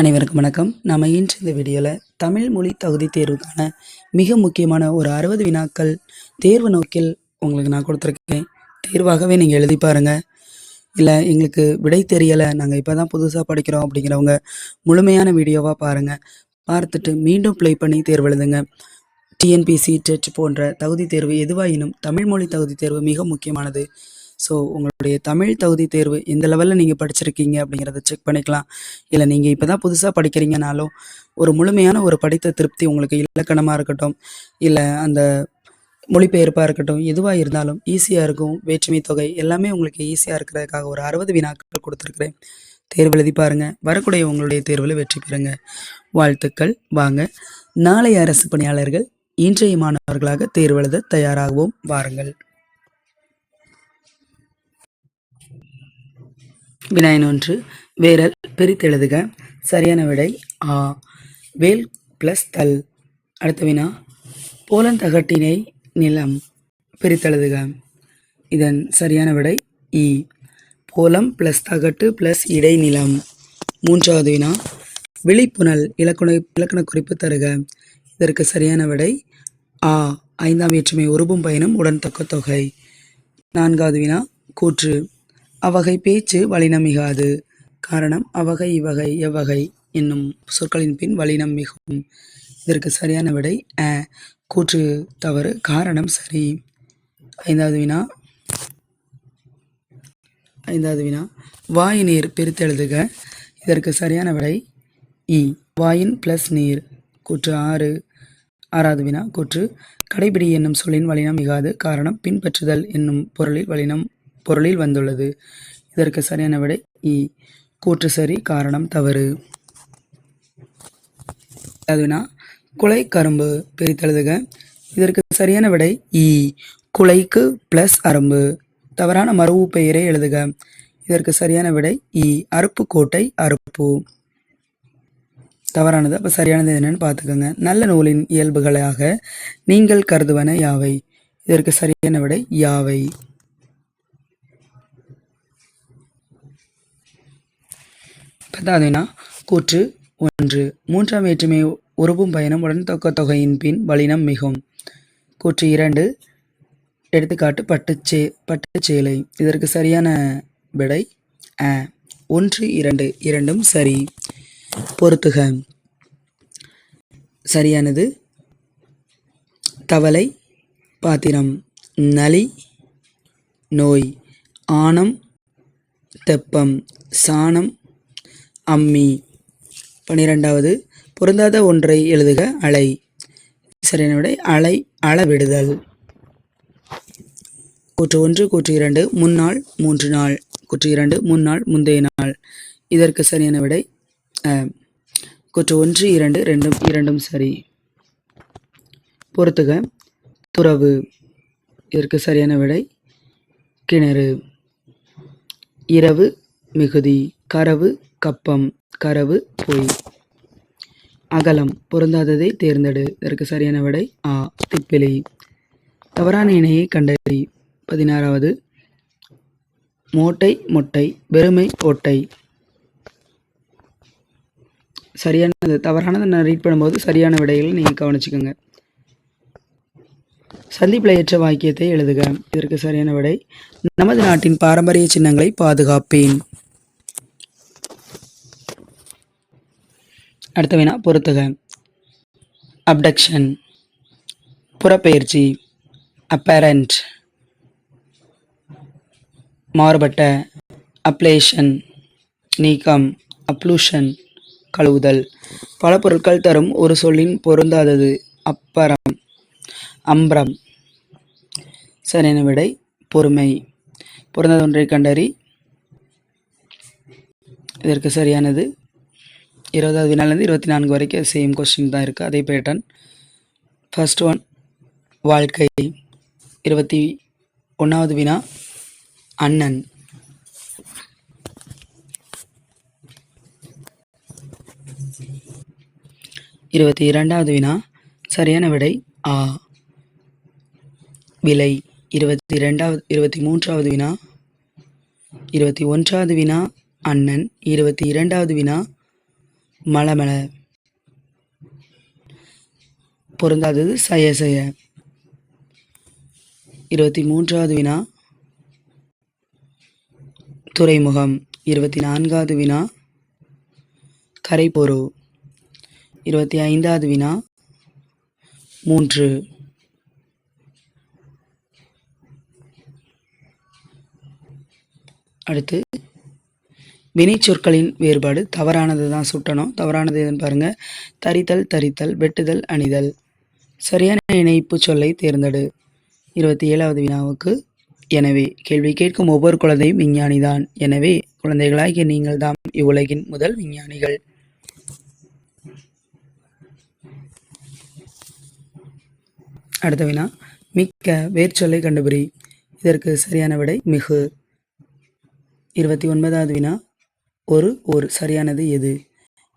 அனைவருக்கும் வணக்கம். நம்ம இன்று இந்த வீடியோவில் தமிழ் மொழி தகுதி தேர்வுக்கான மிக முக்கியமான ஒரு அறுபது வினாக்கள் தேர்வு நோக்கில் உங்களுக்கு நான் கொடுத்துருக்கேன். தேர்வாகவே நீங்கள் எழுதி பாருங்கள் இல்லை எங்களுக்கு விடை தெரியலை. நாங்கள் இப்போ தான் புதுசாக படிக்கிறோம் அப்படிங்கிறவங்க முழுமையான வீடியோவாக பாருங்கள் பார்த்துட்டு மீண்டும் ப்ளே பண்ணி தேர்வு எழுதுங்க. டிஎன்பிசி டெட் போன்ற தகுதி தேர்வு எதுவாயினும் தமிழ் மொழி தகுதி தேர்வு மிக முக்கியமானது. ஸோ உங்களுடைய தமிழ் தகுதி தேர்வு எந்த லெவலில் நீங்கள் படிச்சிருக்கீங்க அப்படிங்கிறத செக் பண்ணிக்கலாம். இல்லை நீங்கள் இப்போ தான் புதுசாக படிக்கிறீங்கனாலும் ஒரு முழுமையான ஒரு படித்த திருப்தி உங்களுக்கு இலக்கணமாக இருக்கட்டும். இல்லை அந்த மொழிபெயர்ப்பாக இருக்கட்டும் எதுவாக இருந்தாலும் ஈஸியாக இருக்கும். வேற்றுமை தொகை எல்லாமே உங்களுக்கு ஈஸியாக இருக்கிறதுக்காக ஒரு அறுபது வினாக்கள் கொடுத்துருக்குறேன். தேர்வு எழுதி பாருங்க. வரக்கூடிய உங்களுடைய தேர்வில் வெற்றி பெறுங்க. வாழ்த்துக்கள். வாங்க. நாளைய அரசு பணியாளர்கள் இன்றைய மாணவர்களாக தேர்வு எழுத தயாராகவும். வாருங்கள். வினாயன் ஒன்று வேரல் பிரித்தெழுதுக. சரியான விடை ஆ. வேல் ப்ளஸ் தல். அடுத்த வினா போலந்தகட்டினை நிலம் பிரித்தெழுதுக. இதன் சரியான விடை இ. போலம் ப்ளஸ் தகட்டு ப்ளஸ் இடைநிலம். மூன்றாவது வினா விழிப்புணல் இலக்கண இலக்கண குறிப்பு தருக. இதற்கு சரியான விடை ஆ. ஐந்தாம் வேற்றுமை உருபும் பயனும் உடன் தக்க தொகை நான்காவது வினா கூற்று. அவ்வகை பேச்சு வலினம் மிகாது காரணம் அவகை இவ்வகை எவ்வகை என்னும் சொற்களின் பின் வலினம் மிகும். இதற்கு சரியான விடை அ. கூற்று தவறு காரணம் சரி. ஐந்தாவது வினா. ஐந்தாவது வினா. வாய் நீர் பிரித்தெழுதுக இதற்கு சரியான விடை இ. வாயின் ப்ளஸ் நீர். கூற்று ஆறு. ஆறாவது வினா. கூற்று கடைபிடி என்னும் சொல்லின் வலினம் மிகாது காரணம் பின்பற்றுதல் என்னும் பொருளில் வலினம் பொருளில் வந்துள்ளது. இதற்கு சரியான விடை இ. கூற்று சரி காரணம் தவறு. அதுனா குலை கரும்பு பிரித்தெழுதுக. இதற்கு சரியான விடை இ. குலைக்கு ப்ளஸ் அரும்பு. தவறான மறுவு பெயரை எழுதுக. இதற்கு சரியான விடை இ. அருப்புக்கோட்டை அருப்பு தவறானது அப்போ சரியானது என்னன்னு பார்த்துக்கோங்க. நல்ல நூலின் இயல்புகளாக நீங்கள் கருதுவன யாவை? இதற்கு சரியான விடை யாவை? பத்தாவதுனா கூற்று ஒன்று. மூன்றாம் வேற்றுமை உருவும் பயணம் உடன்தொக்க தொகையின் பின் வலினம் மிகும். கூற்று இரண்டு. எடுத்துக்காட்டு பட்டுச்சே பட்டுச்சேலை. இதற்கு சரியான விடை அ. ஒன்று இரண்டு. இரண்டும் சரி. பொறுத்துக. சரியானது. தவளை பாத்திரம். நலி நோய். ஆணம் தெப்பம். சாணம் அம்மி. பன்னிரெண்டாவது பொருந்தாத ஒன்றை எழுதுக அலை. சரியான விடை அலை அளவிடுதல். கூற்று ஒன்று கூற்று இரண்டு முன்னாள் மூன்று நாள். கூற்று இரண்டு முன்னாள் முந்தைய நாள். இதற்கு சரியான விடை கூற்று ஒன்று இரண்டு ரெண்டும் இரண்டும் சரி. பொறுத்துக. துறவு. இதற்கு சரியான விடை கிணறு. இரவு மிகுதி. கரவு கப்பம் கரவு பொய். அகலம் பொருந்தாததை தேர்ந்தெடு. இதற்கு சரியான விடை ஆ. திப்பிலி. தவறான இணையை கண்டறி. பதினாறாவது. மோட்டை மொட்டை வெறுமை ஓட்டை. சரியானது. தவறானதை நான் ரீட் பண்ணும்போது சரியான விடைகளை நீங்கள் கவனிச்சுக்கோங்க. சந்திப்பில் ஏற்ற வாக்கியத்தை எழுதுக. இதற்கு சரியான விடை. நமது நாட்டின் பாரம்பரிய சின்னங்களை பாதுகாப்பேன். அடுத்த வினா பொறுத்துக. அப்டக்ஷன் புறப்பெயர்ச்சி. அப்பேரண்ட் மாறுபட்ட. அப்ளேஷன் நீக்கம். அப்ளூஷன் கழுவுதல். பல பொருட்கள் தரும் ஒரு சொல்லின் பொருந்தாதது. அப்பறம். அம்பரம். சரியான விடை பொறுமை. பொருந்தது ஒன்றை கண்டறி. இதற்கு சரியானது. இருபதாவது வினாலேருந்து இருபத்தி நான்கு வரைக்கும் சேம் கொஸ்டின் தான் இருக்குது அதே பேட்டர்ன் ஃபர்ஸ்ட் ஒன் வாழ்க்கை. இருபத்தி ஒன்றாவது வினா அண்ணன். இருபத்தி இரண்டாவது வினா சரியான விடை ஆ. விலை இருபத்தி ரெண்டாவது இருபத்தி மூன்றாவது வினா இருபத்தி ஒன்றாவது வினா அண்ணன். இருபத்தி இரண்டாவது வினா மலமல பொருந்தாதது சய சய. இருபத்தி மூன்றாவது வினா. துறைமுகம். இருபத்தி நான்காவது வினா. கரைப்பொரு. இருபத்தி ஐந்தாவது வினா. மூன்று. அடுத்து வினைச்சொற்களின் வேறுபாடு. தவறானது தான் சுட்டணும். தவறானது எதுன்னு பாருங்கள் தரித்தல் தரித்தல் வெட்டுதல் அணிதல். சரியான இணைப்பு சொல்லை தேர்ந்தெடு. இருபத்தி ஏழாவது வினாவுக்கு எனவே கேள்வி கேட்கும் ஒவ்வொரு குழந்தையும் விஞ்ஞானிதான் எனவே குழந்தைகளாகிய நீங்கள் தான் இவ்வுலகின் முதல் விஞ்ஞானிகள். அடுத்த வினா மிக்க வேர்ச்சொல்லை கண்டுபிடி. இதற்கு சரியான விடை மிகு. இருபத்தி ஒன்பதாவது வினா ஒரு ஓர் சரியானது எது?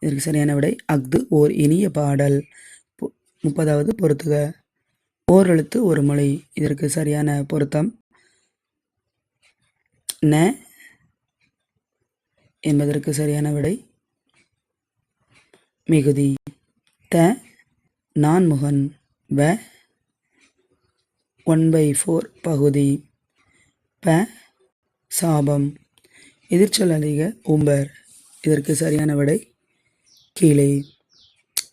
இதற்கு சரியான விடை அஃது ஓர் இனிய பாடல். பு- முப்பதாவது பொருத்துக. ஓர் எழுத்து ஒரு மொழி. இதற்கு சரியான பொருத்தம். ந என்பதற்கு சரியான விடை மிகுதி. த நான்முகன். வ ஒன் பை ஃபோர் பகுதி. ப சாபம். எதிர்ச்சொல் அதிக உம்பர் இதற்கு சரியான விடை. கீழே.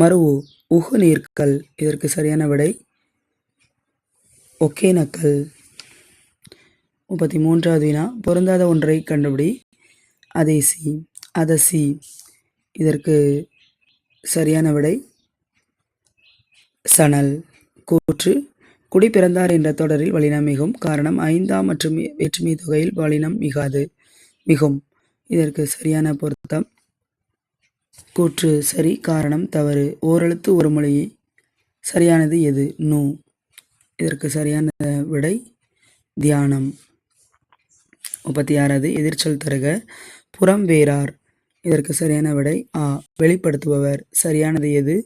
மருவு உகு நீர்க்கல் இதற்கு சரியான விடை. ஒகேனக்கல் முப்பத்தி மூன்றாவது வினா. பொருந்தாத ஒன்றை கண்டுபிடி. அதேசி அதசி இதற்கு சரியான விடை. சணல். கூற்று. குடி பிறந்தார் என்ற தொடரில் வலினம் மிகும் காரணம் ஐந்தாம் மற்றும் வேற்றுமை தொகையில் வலினம் மிகாது. மிகும் இதற்கு சரியான பொருத்தம். கூற்று சரி காரணம் தவறு. ஓரெழுத்து ஒரு மொழி. சரியானது எது? நூ. இதற்கு சரியான விடை தியானம். முப்பத்தி ஆறாவது எதிர்ச்சொல் தருக. புறம் வேறார். இதற்கு சரியான விடை ஆ. வெளிப்படுத்துபவர். சரியானது எது?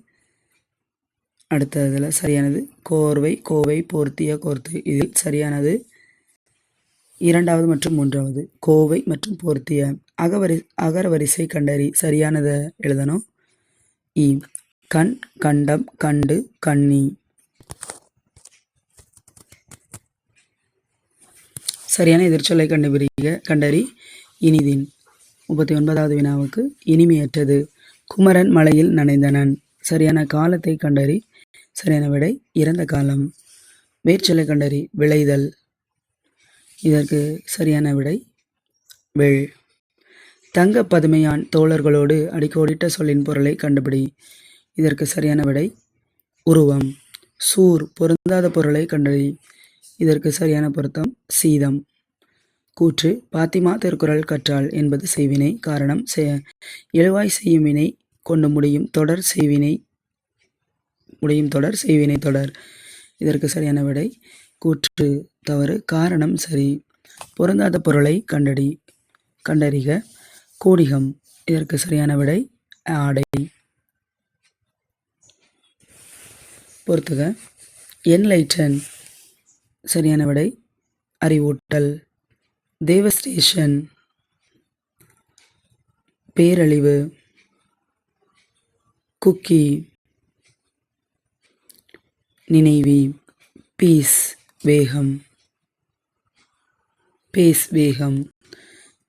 அடுத்ததுல சரியானது. கோர்வை கோவை போர்த்திய கோர்த்து. இதில் சரியானது இரண்டாவது மற்றும் மூன்றாவது கோவை மற்றும் போர்த்திய அகவரி அகர வரிசை கண்டறி சரியானதை எழுதணும்? இ கண் கண்டம் கண்டு கண்ணி. சரியான எதிர்ச்சொல்லை கண்டுபிடிக்க கண்டறி இனிதின். முப்பத்தி ஒன்பதாவது வினாவுக்கு இனிமையற்றது. குமரன் மலையில் நனைந்தனன். சரியான காலத்தை கண்டறி சரியான விடை இறந்த காலம். வேர்ச்சொல்லை கண்டறி விளைதல். இதற்கு சரியான விடை. வெள். தங்க பதுமையான் தோழர்களோடு அடிக்கோடிட்ட சொல்லின் பொருளை கண்டுபிடி. இதற்கு சரியான விடை. உருவம். சூர் பொருந்தாத பொருளை கண்டறி. இதற்கு சரியான பொருத்தம். சீதம். கூற்று பாத்திமா திருக்குறள் கற்றாள் என்பது செய்வினை காரணம் செ- எழுவாய் செய்யும் வினை கொண்டு முடியும் தொடர் செய்வினை முடியும் தொடர் செய்வினை தொடர். இதற்கு சரியான விடை. கூற்று தவறு காரணம் சரி. பொருந்தாத பொருளை கண்டடி கண்டறிக. கூடிகம் இதற்கு சரியான விடை ஆடை. பொறுத்துக. என்லைட்டன் சரியான விடை அறிவூட்டல். தேவஸ்டேஷன் பேரழிவு. குக்கி நினைவி பீஸ் வேகம். பேஸ் வேகம்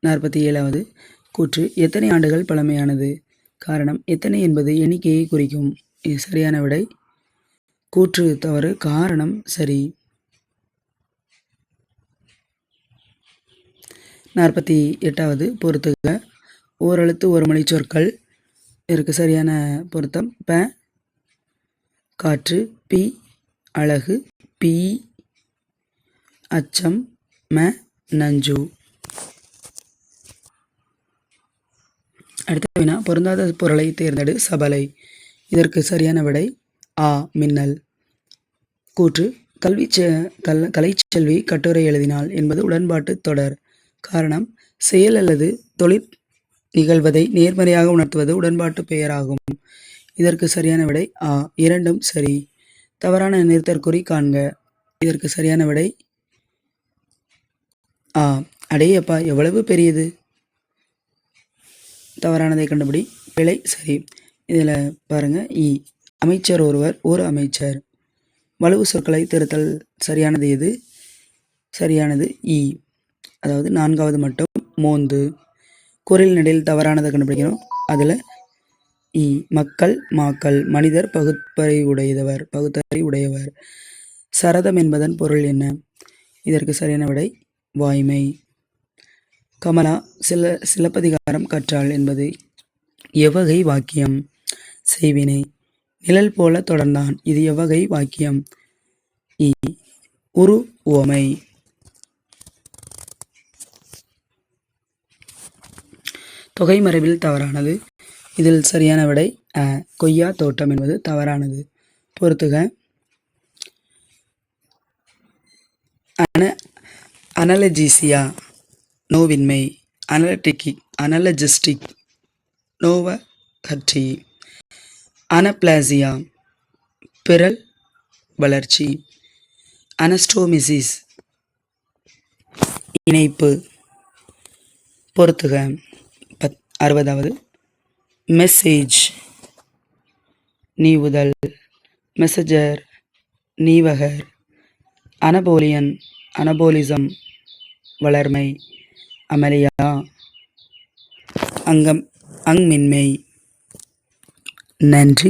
நாற்பத்தி ஏழாவது கூற்று எத்தனை ஆண்டுகள் பழமையானது? காரணம் எத்தனை என்பது எண்ணிக்கையை குறிக்கும். சரியான விடை? கூற்று தவறு. காரணம் சரி. நாற்பத்தி எட்டாவது பொறுத்துக ஓரெழுத்து ஒரு மொழி சொற்கள். இருக்கு சரியான பொருத்தம். ப காற்று பி அழகு பி அச்சம் ம நஞ்சு. அடுத்த வினா பொருந்தாத பொருளை தேர்ந்தெடு சபலை. இதற்கு சரியான விடை ஆ மின்னல். கூற்று கல்வி செ- கல் கலைச்செல்வி கட்டுரை எழுதினாள் என்பது உடன்பாட்டு தொடர். காரணம் செயல் அல்லது தொழிற் நிகழ்வதை நேர்மறையாக உணர்த்துவது உடன்பாட்டு பெயராகும். இதற்கு சரியான விடை ஆ இரண்டும் சரி. தவறான நிறுத்தற்குறி காண்க. இதற்கு சரியான விடை ஆ அடேயப்பா எவ்வளவு பெரியது? தவறானதை கண்டுபிடி. பிழை சரி. இதில் பாருங்கள் இ. அமைச்சர் ஒருவர் ஒரு அமைச்சர். வலுவு சொற்களை திருத்தல் சரியானது எது? சரியானது இ. அதாவது நான்காவது மட்டும் மோந்து. குரல் நடையில் தவறானதை கண்டுபிடிக்கணும். அதில் இ. மக்கள் மாக்கள் மனிதர் பகுத்தறி உடையவர் பகுத்தறி உடையவர். சரதம் என்பதன் பொருள் என்ன? இதற்கு சரியான விடை வாய்மை. கமலா சில சிலப்பதிகாரம் கற்றாள் என்பது எவ்வகை வாக்கியம்? செய்வினை. நிழல் போல தொடர்ந்தான். இது எவ்வகை வாக்கியம்? இ உரு ஓமை தொகை மரபில் தவறானது. இதில் சரியான விடை கொய்யா தோட்டம் என்பது தவறானது. பொறுத்துக. அன அனலஜீசியா நோவின்மை அனலட்டிக்கி அனலஜிஸ்டிக் நோவ கற்றி அனப்ளாசியா பிறல் வளர்ச்சி அனஸ்டோமிசிஸ் இணைப்பு. பொறுத்துக பத் அறுபதாவது. மெசேஜ் நீவுதல். மெசஜர் நீவகர். அனபோலியன் அனபோலிசம். வளர்மை அமலியா அங்கம் அங்மின்மை. நன்றி.